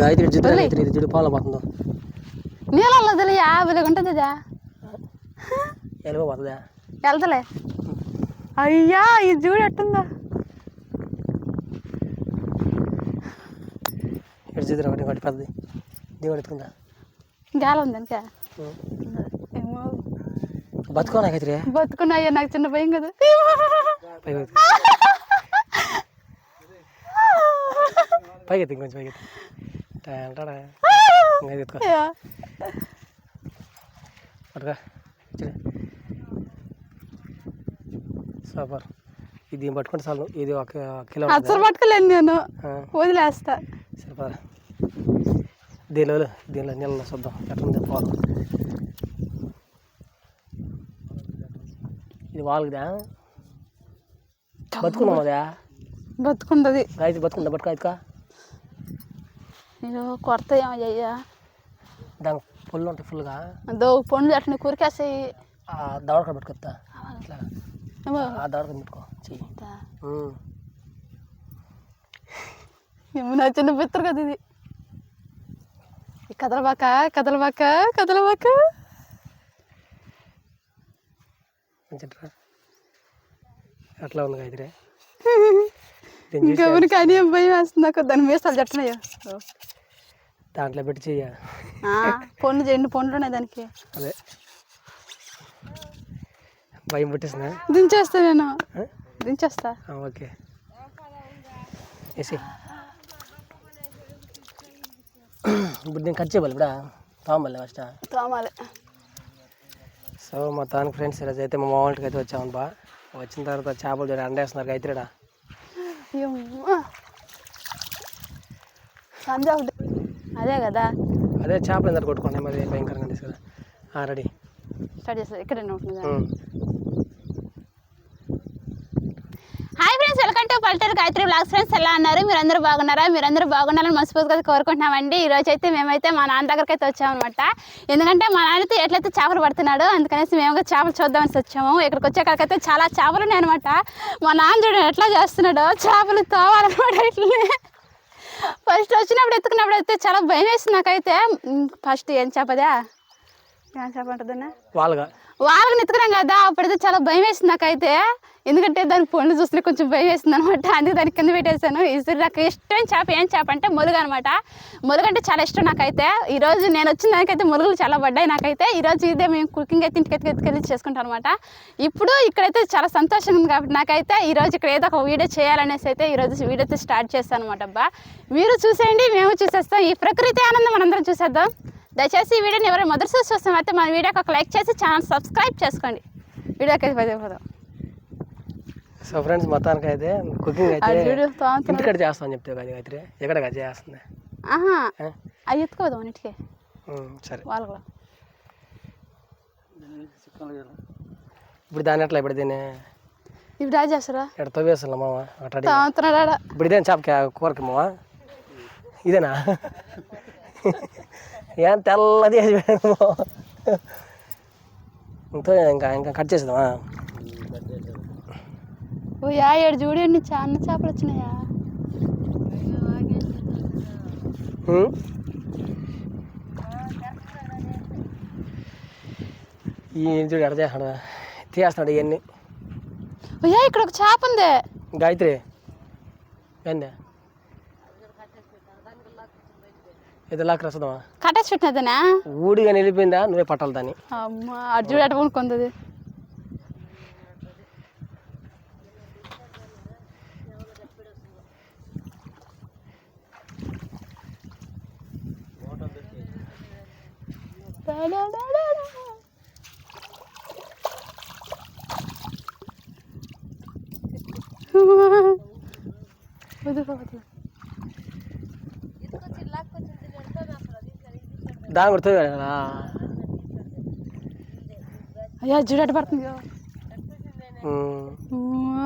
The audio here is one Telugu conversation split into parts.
గాయత్రి జిద్దు గాయత్రి ఇది జిడ్డు పాల పోతుందో? నీళ్ళల్లో వదిలే యాభై ఉంటుంది ఇదా ఎలుగో పోతుందా? వెళ్తలే. అయ్యా ఇది చూడు ఎట్టుందా? ఇటు జిద్దు ఒకటి ఒకటి పెద్దది దీని ఎత్తుకుందా? గాలి ఉంది ఇంకా ఏమో. బతుకోనా గాయత్రి? బతుకున్నా అయ్యా నాకు చిన్న భయం కదా. పైకి ఎత్తు. కొంచెం పైకి ఎత్తి ఎత్తుకో చూడు సూపర్ ఇది పట్టుకుంటే చాలు ఇది ఒక కిలో. అసలు పట్టుకోలేను నేను వదిలేస్తా సరిపడా దీనిలో దీనిలో నీళ్ళలో చూద్దాం ఎట్లా ఉంది పాలు ఇది వాళ్ళకిదా బతుకున్నాం అదా బతుకుంటది గాయత్రి బతుకుందా బతుకు అయితే నేను కొడత ఏమయ్యా దాని పుల్లు ఉంటాయి ఫుల్గా దో పండ్లు అట్లా ఆ దవడకాడ పెట్టుకొస్తా ఇట్లా. ఆ దవడకాడ పెట్టుకో చెయ్యి. నా చిన్న కదా ఇది. కదలబాక కదలబాక కదలబాక. అట్లా ఉంది భయం వేస్తుంది నాకు దాని మీసాలు జట్టనయ్యా. దాంట్లో పెట్టి చెయ్య. పండ్లు ఎన్ని పండ్లు ఉన్నాయి దానికి? అదే. భయం పుట్టేసిందా? దించేస్తా నేను? దించేస్తా. ఓకే. వేసి ఇప్పుడు నేను కట్ చేయాలి ఇప్పుడు తామల్లి ఫస్ట్. తోమాలి సో మొత్తానికి ఫ్రెండ్స్ ఈరోజు అయితే మా మామూలుకి అయితే వచ్చాము బా. వచ్చిన తర్వాత చేపలు చూడ అండేస్తున్నారు గైత్రిడా. సంజ అదే కదా. అదే చేపలు ఎంత కొట్టుకోండి మరి భయంకరంగా తీసుకురా రెడీ. స్టార్ట్ చేస్తా ఇక్కడే hi friends welcome to Palturu Gayatri vlogs friends ఎలా అన్నారు మీరందరూ బాగున్నారా? మీరందరూ బాగున్నారని మనస్ఫూర్తిగా కోరుకుంటున్నామండి. ఈ రోజు అయితే మేమైతే మా నాన్న దగ్గరికి అయితే వచ్చామన్నమాట. ఎందుకంటే మా నాన్నతో ఎట్లయితే చేపలు పడుతున్నాడు అందుకనేసి మేము కూడా చేపలు చూద్దామని వచ్చాము. ఇక్కడికి వచ్చేకాకైతే చాలా చేపలు ఉన్నాయి అనమాట మా నాన్న చూడండి ఎట్లా చేస్తున్నాడో చేపలు తోవాలన్నమాట ఇట్లనే. ఫస్ట్ వచ్చినప్పుడు ఎత్తుకున్నప్పుడు అయితే చాలా భయం వేసింది నాకైతే. ఫస్ట్ ఏం చెప్పదా? ఏం చేప వాళ్ళగా. వాళ్ళకి ఎత్తుకున్నాం కదా అప్పుడైతే చాలా భయం వేసింది నాకైతే. ఎందుకంటే దాని పండ్లు చూస్తే కొంచెం భయం వేసింది అనమాట అందుకే దాని కింద పెట్టేశాను. ఇది నాకు ఇష్టం చేప ఏం చేప అంటే మొలుగు అనమాట మొలుగు అంటే చాలా ఇష్టం నాకైతే. ఈరోజు నేను వచ్చిన దానికైతే మొలుగులు చాలా పడ్డాయి నాకైతే. ఈరోజు ఇదే మేము కుకింగ్ అయితే ఇంటికి ఎత్తుకెళ్ళి చేసుకుంటాం అనమాట ఇప్పుడు ఇక్కడైతే చాలా సంతోషంగా ఉంది కాబట్టి నాకైతే ఈరోజు ఇక్కడ ఏదో ఒక వీడియో చేయాలనేసి అయితే ఈ రోజు వీడియో అయితే స్టార్ట్ చేస్తాను అనమాట అబ్బా. మీరు చూసేయండి మేము చూసేస్తాం. ఈ ప్రకృతి ఆనందం మనందరం చూసేద్దాం. దయచేసి ఈ వీడియోని ఎవరైనా మొదటిసారి చూస్తాం అయితే మన వీడియోకి ఒక లైక్ చేసి ఛానల్ సబ్స్క్రైబ్ చేసుకోండి. వీడియోకి అయితే పదే. సో ఫ్రెండ్స్ మొత్తానికి అయితే కుకింగ్ అది అయితే. ఇంటికాడ చేస్తామని చెప్తే కదా గాయత్రి? ఎక్కడ కదా చేస్తుంది? ఆహా? అవి ఎత్తుకోదాం అన్నిటికీ సరే. వాళ్ళు కూడా. ఇప్పుడు దాని ఎట్లా ఇప్పుడు దీన్ని? ఇప్పుడు రాజు చేస్తారా? ఇక్కడ తవ్వేస్తాం మామ? అట్లా ఇప్పుడు ఇదేం చేప కూరకి మామ? ఇదేనా? ఏం తెల్లది మామ. ఇంకా ఇంకా ఇంకా కట్ చేసేద్దామా? ఓ యా ఏడు చూడండి చాలా చేపలు వచ్చినాయా? ఈ చూడు ఎడ చేస్తాడు తీస్తున్నాడు ఇవన్నీ. ఓ యా ఇక్కడ ఒక చేప ఉంది. గాయత్రి ఏంది ఇది లాక్ రసదమా కట్టేసి పెట్టినదనా? ఊడిగా నిలిపోయిందా నువ్వే పట్టాలి దాన్ని. అమ్మ అటు చూడు అటు కొనుక్కుంది వదులుకో, వదులుకో. దాని కూడా తవ్వాడు కదా అయ్యా చూడు అటు పడుతుంది. అమ్మ.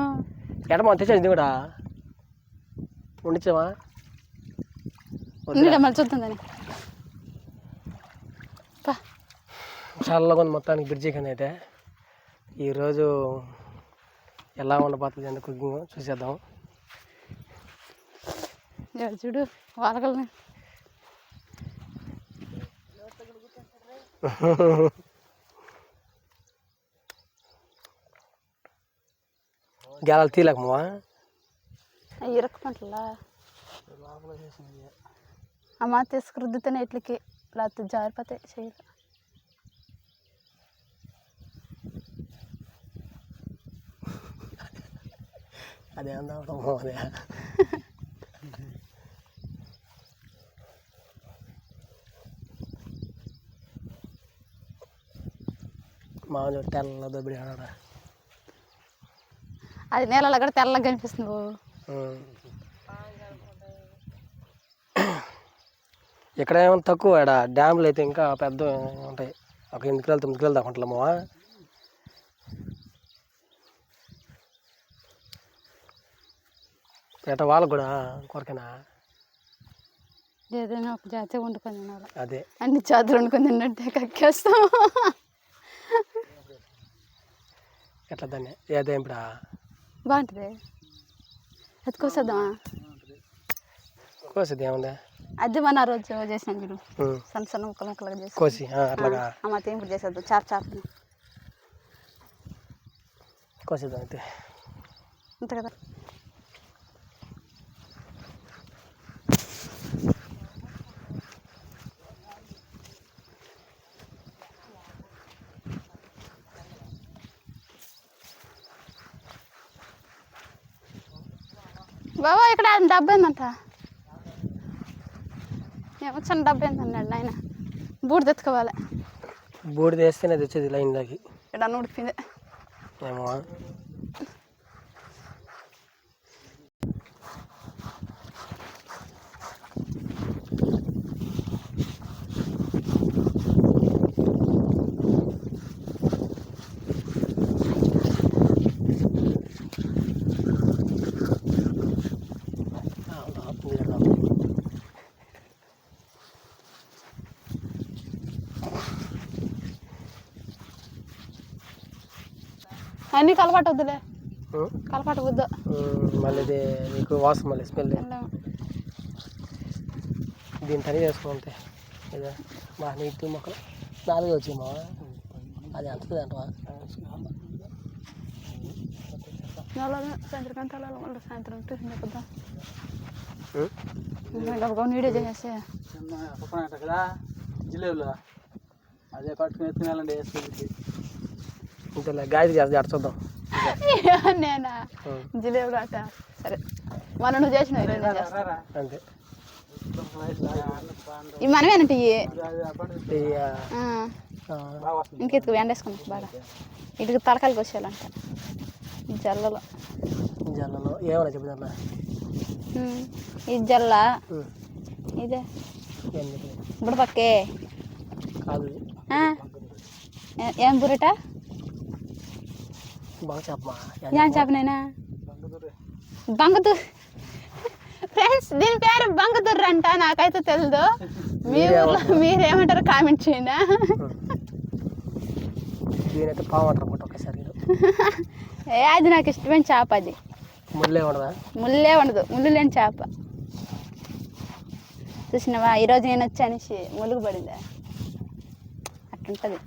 ఎడమ తెచ్చాడు ఇది కూడా ఉండిచ్చావా? ఉండు, మళ్ళీ చూద్దాం చల్లగా ఉంది మొత్తానికి బ్రిడ్జి కింద అయితే ఈరోజు ఎలా ఉండబోతుంది అంటే కుకింగ్ చూసేద్దాం. చూడు వాళ్ళకల్ని గేలాలు తీయలేకమ్మా ఇరక్క పంటలా అమ్మ తీసుకురుద్దుతేనే ఇట్లకి లేకపోతే జారిపోతాయి చేయలు అదే అందం మామూలు తెల్ల దొబ్బిడి ఆడ. అది నేలలో కూడా తెల్లగా కనిపిస్తుంది బాబు. ఇక్కడ ఏమో తక్కువ ఇక్కడ డ్యామ్లు అయితే ఇంకా పెద్ద ఉంటాయి. ఒక ఎనిమిది కిలోలు తొమ్మిది కిలోలు దాకా ఉంటామా ఎట వాళ్ళకు కూడా కొరకేనా? ఏదైనా ఒక జాతి వండుకొని అదే. అన్ని జాతులు వండుకొని తిన్నట్టే కక్కేస్తాం ఎట్లా దాన్ని ఏదే ఇప్పుడు? బాగుంటుంది. ఎత్తుకొస్తుందామా కోసేది ఏముంది? అది మన రోజు చేసాను మీరు ఉం. సన్న సన్న ముక్కలు ముక్కలుగా చేసి. కోసి ఆ, అట్లాగా. అమ్మ ఇప్పుడు చేసేద్దాం. చాప్ చాప్ కోసేద్దాం అయితే. అంతే కదా. బాబా ఇక్కడ డబ్బా ఏందంట? ఏమో చిన్న డబ్బా ఏందన్నాడు నాయన. బూడి తెచ్చుకోవాలి బూడిద వేస్తేనే తెచ్చేది లైన్లోకి. ఇక్కడ ఉడికింది ఏమో. అన్నీ కలపాటు వద్దులే కలపాటు వద్దు మళ్ళీ ఇది నీకు వాసన మళ్ళీ స్మెల్. దీన్ని తని చేసుకుంటే ఇదే మా నీటి మొక్కలు నాలుగు వచ్చేమా అది అంతది అంటవా? సాయంత్రం గంటల మళ్ళీ సాయంత్రం నీడే చేసేసి. జిలేబులు అదే పట్టుకుని ఎత్తునాలండి వేసుకుంది ఇంతలే గాయత్రి చేస్తే అటు చూద్దాం నేనా? ఉం. జిలేబులు అట్ట సరే. మన నువ్వు చేసిన. అంతే. ఇవి మనమేనంటే ఇవి ఇంకెత్తుకు బాగా. ఇటుకు తలకాయలకు వచ్చేయాలంట ఈ జల్లలో. జల్లలో. ఏమన్నా ఉం. ఈ జల్ల. ఇదే. బుడపక్కే. ఏం బురట బాగా చెప్పమా ఏం చెప్పనైనా బంగతూర్ ఫ్రెండ్స్ దీని పేరు బంగతూర్ అంట నాకైతే తెలియదు మీ ఊర్లో మీరేమంటారు కామెంట్ చేయండి పావంటారు ఒకసారి ఏ అది నాకు ఇష్టమైన చేప అది ముళ్ళే ఉండదా ముల్లే ఉండదు ముళ్ళు లేని చేప చూసినావా ఈరోజు నేను వచ్చి అనేసి ములుగు పడిందా అట్టుంటుంది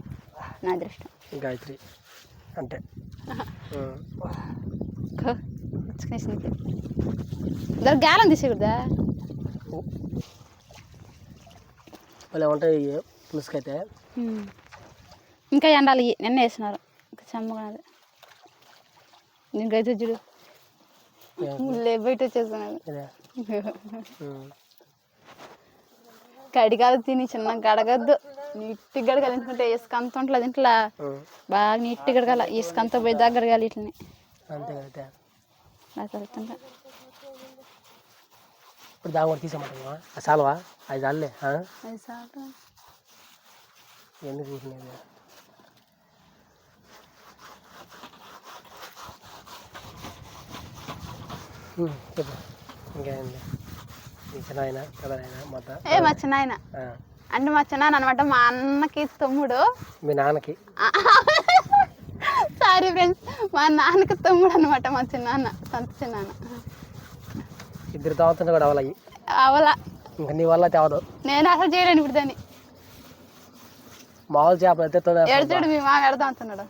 నా అదృష్టం గాయత్రి అంటే ఉం. ఇచ్చుకునేసింది దాని గాలం తీసేకూడదా మళ్ళీ ఉంటాయి పులుసుకైతే. ఇంకా ఎండాలి. నిన్న వేసినారు ఇంకా చెమ్మగా నీకైతే చూడు ముళ్ళే బయట ఉం. కడిగాలు తిని చిన్న గడగద్దు నీట్గా గడగాలి ఎందుకంటే ఇసుక అంత ఉంటుంది ఇంట్లో. బాగా నీట్గా గడగాల. ఇసుక అంతా పోయి దగ్గర గడగాలి ఇట్లని. అంతే కదా అలా ఇప్పుడు తీసేమంటావా చాలవా అది చాలే? అది చాలు ఎందుకు ఉం, చెప్పు. ఇంకేంది మీ చిన్న పెదనాయన మొత్తం? ఏ మా చిన్నాయన. ఆ. అంటే మా చిన్నాయన అనమాట మా అన్నకి తమ్ముడు. మీ నాన్నకి. సారీ ఫ్రెండ్స్ మా నాన్నకి తమ్ముడు అనమాట మా చిన్నాన్న సొంత చిన్నాన్న. ఇద్దరు తాగుతుంటే కూడా అవలయ్యి అవల. ఇంకా నీ వల్ల తేవదు. నేను అసలు చేయలేను ఇప్పుడు దాన్ని. మామూలు చేపలు అయితే తొందర ఎడతాడు మీ మామ ఎడతా అంటున్నాడు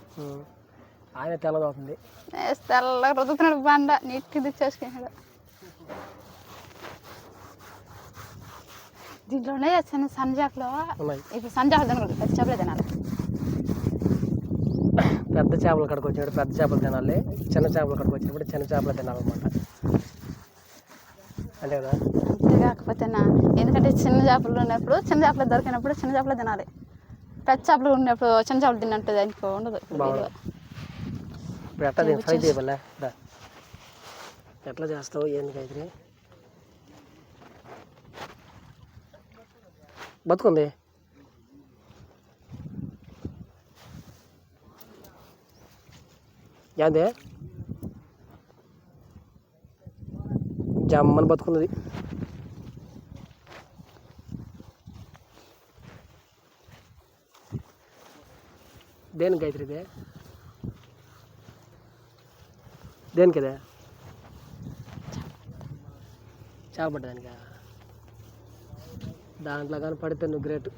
ఆయన తెల్లదవుతుంది వేసి తెల్లగా రుద్దుతున్నాడు బండ నీట్గా తెచ్చేసుకున్నాడు దీంట్లో ఉన్నాయి చిన్న సన్నజాకులో ఉన్నాయి. ఇప్పుడు సన్నజాకులు తినకూడదు పెద్ద చేపలే తినాలి. పెద్ద చేపలు కడుకు వచ్చినప్పుడు పెద్ద చేపలు తినాలి. చిన్న చేపలు కడుకు వచ్చినప్పుడు చిన్న చేపలు తినాలన్నమాట. అంతే కదా? అంతే కాకపోతే నా ఎందుకంటే చిన్న చేపలు ఉన్నప్పుడు చిన్న చేపలు దొరికినప్పుడు చిన్న చేపలు తినాలి. పెద్ద చేపలు ఉన్నప్పుడు చిన్న చేపలు తిన్నట్టు దానికి ఉండదు. ఇప్పుడు ఎట్లా ఫ్రై చేయబలే. ఎట్లా చేస్తావు? ఏంది అయితే బతుకుంది. ఏంది? జమ్మని బతుకున్నది. దేనికి అయితే ఇదే? దేనికి ఇదే? చేప దాంట్లో కానీ పడితే నువ్వు గ్రేట్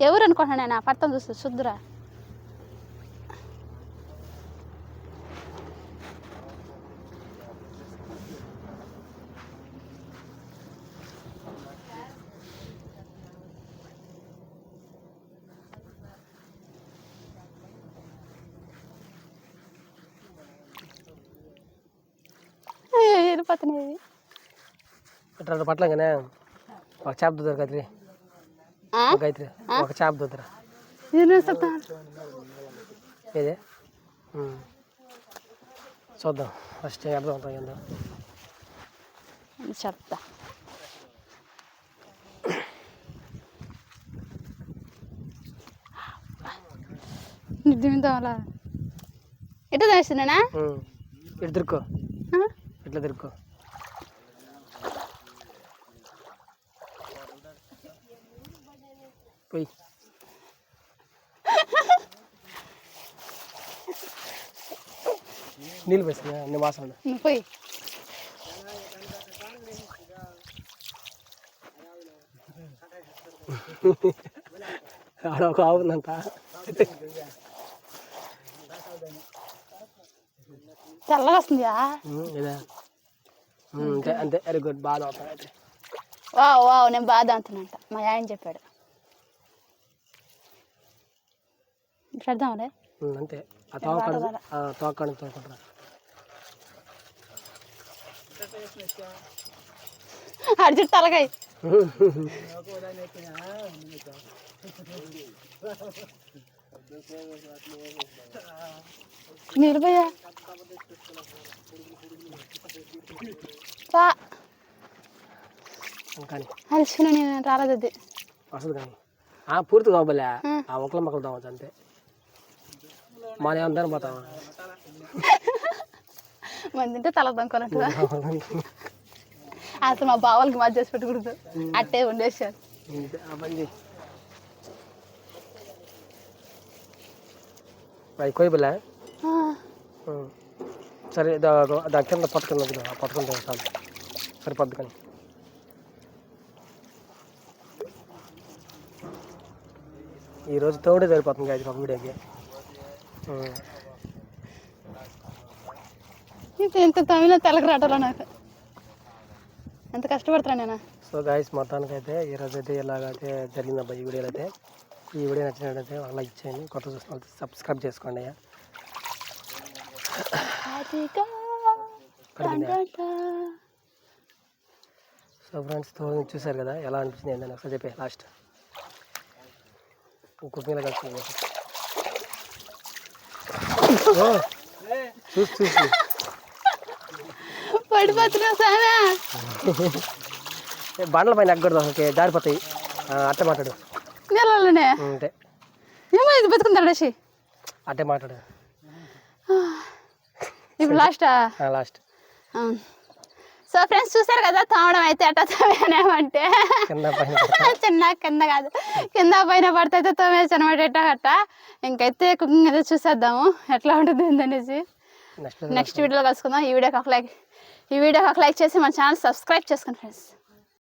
ఎవరు అనుకుంటున్నా నేను పడతాను చూస్తే శుద్ధురా. వెళ్ళిపోతున్నాయి. ఇట్లా పట్లంగానే ఒక చేప దొద్దరు గాయత్రి ఒక గాయత్రి ఒక చేప దొద్దరా. ఏదే. చూద్దాం. ఫస్ట్ అర్థం అవుతాం ఏందో. చెప్తా. అలా ఎట్లా తెస్తున్నానా ఉమ్. ఇటు తిరుక్కో. ఇట్లా తిరుక్కో. పోయి. నీళ్ళు పోయిస్తున్నా అన్ని వాసన పోయి. ఆడ ఒక ఆవు ఉందంట. తెల్లగా వస్తుందా అంతే అంతే. వెరీ గుడ్ బాగా అవుతాయి అయితే. వా వా నేను బాధ అంటున్నంట మా ఆయన చెప్పాడు. పెడదాంలే అంతే. ఆ తోకాడు ఆ తోకాడు తోకుంటారా అర్జున్ తలకాయ కానీ అలసిన నేను రాలేదు అది. వస్తుంది కానీ. ఆ పూర్తి కావలే ఆ. ఒకళ్ళ మొక్కలు తావచ్చు అంతే. మన ఏమన్నా పోతావా మంది తింటే తల దొంకోవాలంటుందా అసలు మా బావాలకి మధ్య చేసి పెట్టకూడదు. అట్టే ఉండేసారు. అవి కొయ్యబలే సరే దాని కింద పట్టుకుని పట్టుకుంటే చాలు. సరిపోద్ది కానీ ఈరోజు తోడే సరిపోతుంది ఒక వీడియోకి. ఇంత ఎంత తమిళ తెలక రావటంలో నాకు. ఎంత కష్టపడుతున్నా నేను. సో గాయస్ మొత్తానికి అయితే ఈరోజు అయితే ఇలాగైతే జరిగింది అబ్బాయి ఈ వీడియోలో అయితే ఈ వీడియో నచ్చినట్లయితే ఒక లైక్ చేయండి కొత్త చూసిన సబ్స్క్రైబ్ చేసుకోండి. సో ఫ్రెండ్స్ చూసారు కదా ఎలా అనిపించింది ఏంటని ఒకసారి చెప్పే లాస్ట్ కుకింగ్లో కలిసి చూసి చూసి పడిపోతున్నా సానా బండ్ల పైన ఎక్కకూడదు ఓకే జారిపోతాయి అట్టే మాట్లాడు. నీళ్ళలోనే అంతే. ఏమో ఇది బతుకుందా రషి అట్టే మాట్లాడు. ఇప్పుడు లాస్టా లాస్ట్ సో ఫ్రెండ్స్ చూసారు కదా తావడం అయితే అట్ట తోమేనామంటే చిన్న కింద కాదు. కింద పైన పడితే అయితే తోమేసి అనమాట ఎట్ట గట్ట ఇంకైతే కుకింగ్ అయితే చూసేద్దాము. ఎట్లా ఉంటుంది ఏందనేసి. నెక్స్ట్ నెక్స్ట్ వీడియోలో కలుసుకుందాం. ఈ వీడియోకి ఒక లైక్ ఈ వీడియోకి ఒక లైక్ చేసి మన ఛానల్ సబ్స్క్రైబ్ చేసుకోండి ఫ్రెండ్స్.